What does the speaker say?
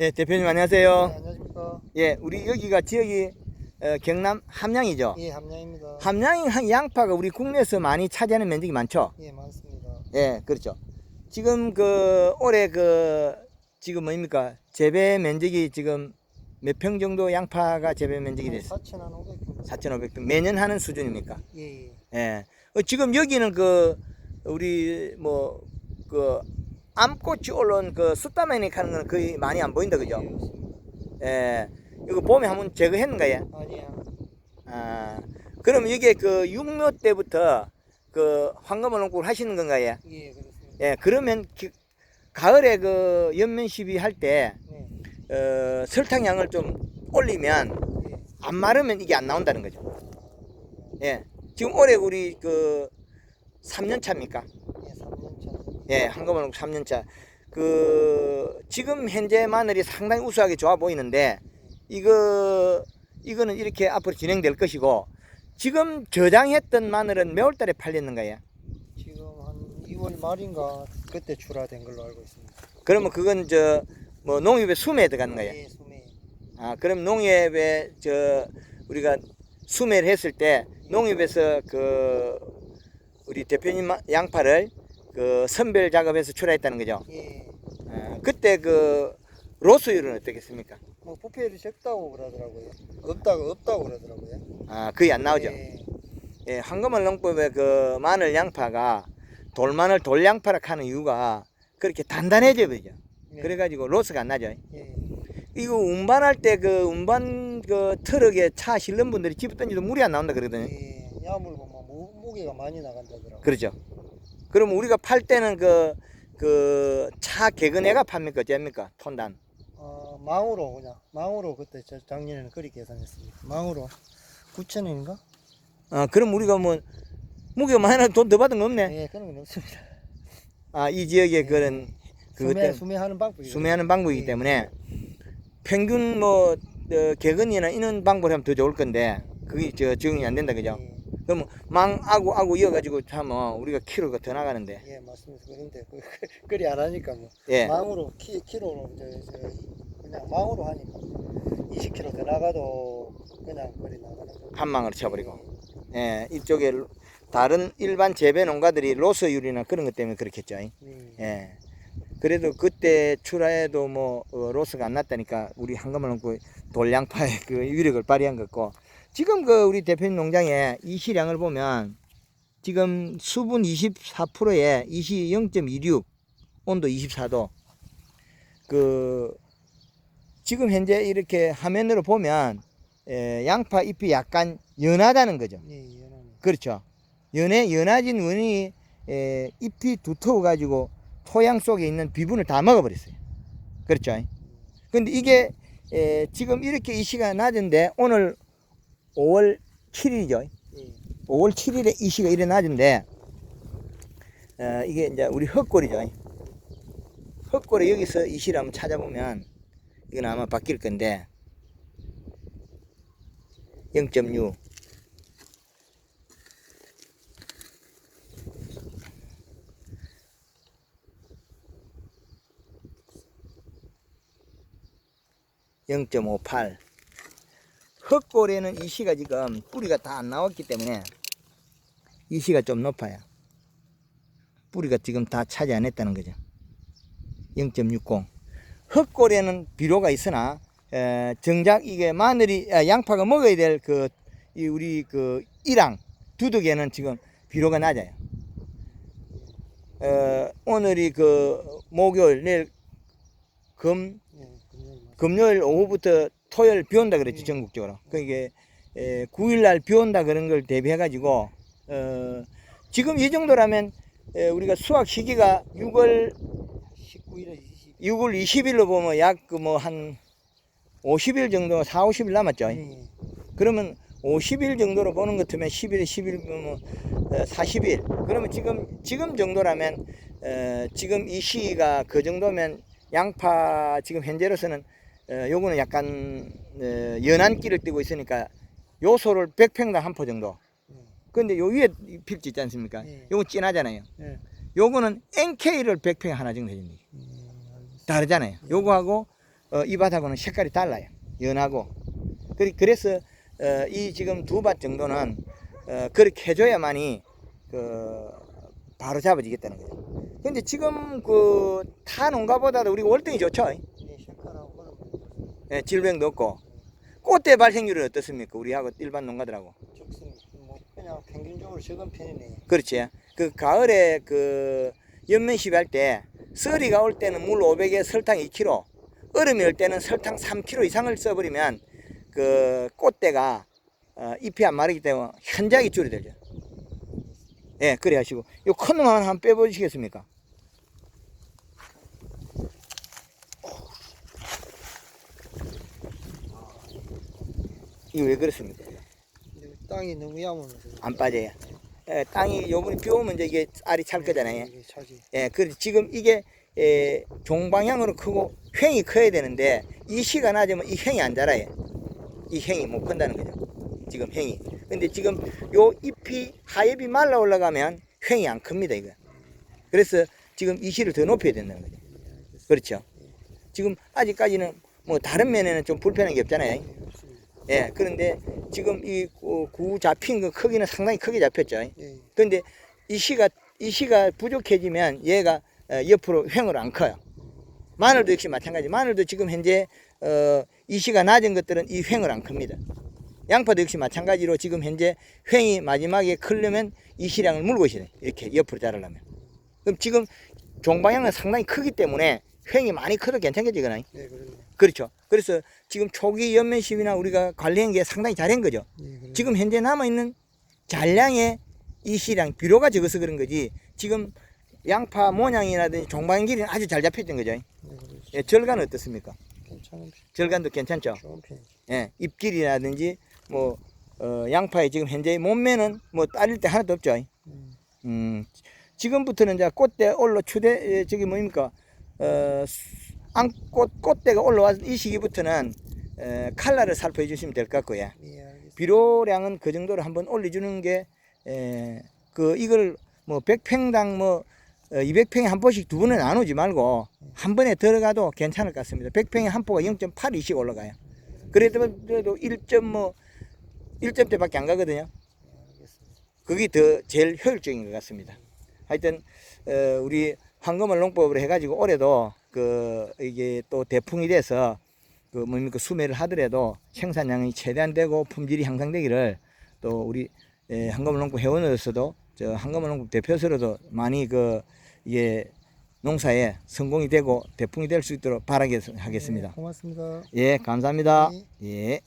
예, 대표님 안녕하세요. 네, 안녕하십니까. 예, 우리 여기가 지역이 어, 경남 함양이죠. 예, 함양입니다. 함양이 한 양파가 우리 국내에서 많이 차지하는 면적이 많죠. 예, 많습니다. 예, 그렇죠. 지금 그 올해 그 지금 뭡니까 재배 면적이 지금 몇 평 정도 양파가 재배 면적이 됐어? 4,500평. 4,500평 매년 하는 수준입니까? 예, 예. 예. 어, 지금 여기는 그 우리 뭐그 암꽃이 올라온 그 숫다매니 하는 건 거의 많이 안 보인다 그죠? 예. 이거 봄에 한번 제거했는가 요? 아니야. 아, 그럼 이게 그 육묘 때부터 그 황금을 농구를 하시는 건가요? 예, 그렇습니다. 예, 그러면 기- 가을에 그 연면 시비 할때 네. 어, 설탕량을 좀 올리면 예. 안 마르면 이게 안 나온다는 거죠. 예. 지금 올해 우리 그 3년 차입니까? 예, 3년 차. 예, 한금을 농구 3년 차. 그 지금 현재 마늘이 상당히 우수하게 좋아 보이는데 이거 이거는 이렇게 앞으로 진행될 것이고 지금 저장했던 마늘은 몇 월 달에 팔렸는가요? 지금 한 2월 말인가 그때 출하된 걸로 알고 있습니다. 그러면 그건 저 뭐 농협에 수매에 들어가는 거예요. 예, 수매. 아, 그럼 농협에 저 우리가 수매를 했을 때 농협에서 그 우리 대표님 마- 양파를 그 선별 작업해서 출하했다는 거죠. 예. 아, 그때 그 로스율은 어떻겠습니까? 뭐 부패율이 적다고 그러더라고요. 없다고 없다고 그러더라고요. 아, 거의 안 나오죠. 예. 예, 황금을 농법의 그 마늘 양파가 돌마늘 돌양파라 하는 이유가 그렇게 단단해져 버리죠. 예. 그래가지고 로스가 안 나죠. 예. 이거 운반할 때 그 운반 그 트럭에 차 실는 분들이 집어 던지도 물이 안 나온다 그러거든요. 예. 야물 보면 무, 무게가 많이 나간다더라고요. 그렇죠. 그럼 우리가 팔 때는 그, 그 차 개근해가 팝니까? 어째입니까? 톤단. 어, 망으로 그냥 망으로 그때 저 작년에는 그렇게 계산했습니다. 망으로 9천 원인가? 아, 그럼 우리가 뭐 무게가 많이 돈 더 받은 거 없네. 예, 그런 건 없습니다. 아, 이 지역에 그런 그것 수매 때문에 수매하는 방법이 수매하는 방법이기 예. 때문에 평균 뭐 어, 개근이나 이런 방법을 하면 더 좋을 건데 그게 저 적응이 안 된다 그죠? 예, 그럼 망 아구 아구 이어가지고 하면 우리가 키로가 더 나가는데 예, 맞습니다. 그런데 그, 그리 안 하니까 뭐 예 망으로 키 키로로 저, 저 그냥 망으로 하니까 20kg 더 나가도 그냥 그리 나가는 거. 한망으로 쳐버리고 예 이쪽에 다른 일반 재배 농가들이 로스율이나 그런 것 때문에 그렇겠죠. 예. 예. 그래도 그때 출하에도 뭐 어, 로스가 안 났다니까 우리 한금을 놓고 돌양파의 그 위력을 발휘한 거고 지금 그 우리 대표님 농장에 이 시량을 보면 지금 수분 24%에 이시 0.26 온도 24도 그 지금 현재 이렇게 화면으로 보면 에, 양파 잎이 약간 연하다는 거죠. 예. 그렇죠. 연해 연해진 원이 에, 잎이 두터워 가지고 토양 속에 있는 비분을 다 먹어버렸어요. 그렇죠. 근데 이게 에, 지금 이렇게 이 시간 낮은데 오늘 5월 7일이죠. 예. 5월 7일에 이 시가 이래 낮은데 어, 이게 이제 우리 헛골이죠. 헛골에 여기서 이 시를 한번 찾아보면 이건 아마 바뀔 건데 0.6 0.58 흙골에는 이 시가 지금 뿌리가 다 안 나왔기 때문에 이 시가 좀 높아요. 뿌리가 지금 다 차지 안 했다는 거죠. 0.60 흙골에는 비료가 있으나 에, 정작 이게 마늘이 아, 양파가 먹어야 될그이 우리 그 이랑 두둑에는 지금 비료가 낮아요. 어, 오늘이 그 목요일 내일 금 맞- 금요일 오후부터 토요일 비 온다 그랬죠 예. 전국적으로. 그 이게 9일 날 비 온다 그런 걸 대비해 가지고 어, 지금 이 정도라면 에, 우리가 수확 시기가 6월 19일에 20. 6월 20일로 보면 약 그 뭐 한 50일 정도 4, 50일 남았죠. 예. 그러면 50일 정도로 보는 것 같으면 11일, 11일 뭐 40일. 그러면 지금 지금 정도라면 어, 지금 이 시기가 그 정도면 양파 지금 현재로서는 어, 요거는 약간 어, 연한 끼를 띠고 있으니까 요소를 100평당 한 포 정도. 예. 근데 요 위에 필지 있지 않습니까? 예. 요거 진하잖아요. 예. 요거는 NK를 100평에 하나 정도 해줍니다. 음. 다르잖아요. 요거하고 어, 이 밭하고는 색깔이 달라요. 연하고. 그리- 그래서 어, 이 지금 두 밭 정도는 어, 그렇게 해줘야만이 그 바로 잡아지겠다는 거죠. 근데 지금 그 타 농가보다도 우리 월등히 좋죠. 예, 질병도 없고 꽃대 발생률은 어떻습니까? 우리하고 일반 농가들하고. 뭐 그냥 평균적으로 적은 편이네. 그렇지. 그 가을에 그 연면 시비할 때 서리가 올 때는 물 500에 설탕 2kg, 얼음이 올 때는 설탕 3kg 이상을 써버리면 그 꽃대가 어, 잎이 안 마르기 때문에 현작이 줄어들죠. 예, 그래 하시고 요 큰 놈 하나 한번 빼보시겠습니까? 이거 왜 그렇습니까? 근데 땅이 너무 얇으면서 안 빠져요. 예, 땅이 요번에 비 오면 이제 이게 알이 찰 거잖아요. 이게 차지. 예, 그래서 지금 이게 에, 종방향으로 크고 횡이 커야 되는데 이 시가 낮으면 이 횡이 안 자라요. 이 횡이 못 큰다는 거죠. 지금 횡이. 근데 지금 요 잎이 하엽이 말라 올라가면 횡이 안 큽니다 이거. 그래서 지금 이 시를 더 높여야 된다는 거죠. 그렇죠. 지금 아직까지는 뭐 다른 면에는 좀 불편한 게 없잖아요. 예. 예, 그런데 지금 이 구 잡힌 그 크기는 상당히 크게 잡혔죠. 예, 근데 이 시가 이 시가 부족해지면 얘가 어, 옆으로 횡으로 안 커요. 마늘도 역시 마찬가지. 마늘도 지금 현재 어, 이 시가 낮은 것들은 이 횡을 안 큽니다. 양파도 역시 마찬가지로 지금 현재 횡이 마지막에 크려면 이 시량을 물고 있어요. 이렇게 옆으로 자르려면. 그럼 지금 종방향은 상당히 크기 때문에 횡이 많이 커도 괜찮겠지거나. 예, 그렇네. 그렇죠. 그래서 지금 초기 연면 시비나 우리가 관리한 게 상당히 잘한 거죠. 예, 그렇네. 지금 현재 남아 있는 잔량의 이 시량 비료가 적어서 그런 거지 지금 양파 모양이라든지 종방의 길이는 아주 잘 잡혔던 거죠 예, 그렇지. 예, 절간은 어떻습니까? 괜찮은 편, 절간도 괜찮죠 좋은 편이지. 예, 잎길이라든지 뭐 어, 양파의 지금 현재 몸매는 뭐 따릴 때 하나도 없죠 음, 음, 지금부터는 이제 꽃대 올라 추대 에, 저기 뭡니까 어, 수- 앙꽃 꽃대가 올라와서 이 시기부터는 에, 칼라를 살포해 주시면 될 것 같고요 예. 비료량은 그 정도로 한번 올려주는 게, 에, 그, 이걸 뭐 100평당 뭐, 어, 200평에 한 포씩 두 번에 나누지 말고 한 번에 들어가도 괜찮을 것 같습니다. 100평에 한 포가 0.82씩 올라가요. 그래도 그래도 1점 뭐, 1점대밖에 안 가거든요. 알겠습니다. 그게 더 제일 효율적인 것 같습니다. 하여튼, 어, 우리 황금을 농법으로 해가지고 올해도 그, 이게 또 대풍이 돼서 그 뭡니까 수매를 하더라도 생산량이 최대한 되고 품질이 향상되기를 또 우리 에, 한금을 농법 회원으로서도 저 한금을 농법 대표로서도 많이 그 이게 농사에 성공이 되고 대풍이 될 수 있도록 바라겠습니다. 예, 고맙습니다. 예, 감사합니다. 네. 예.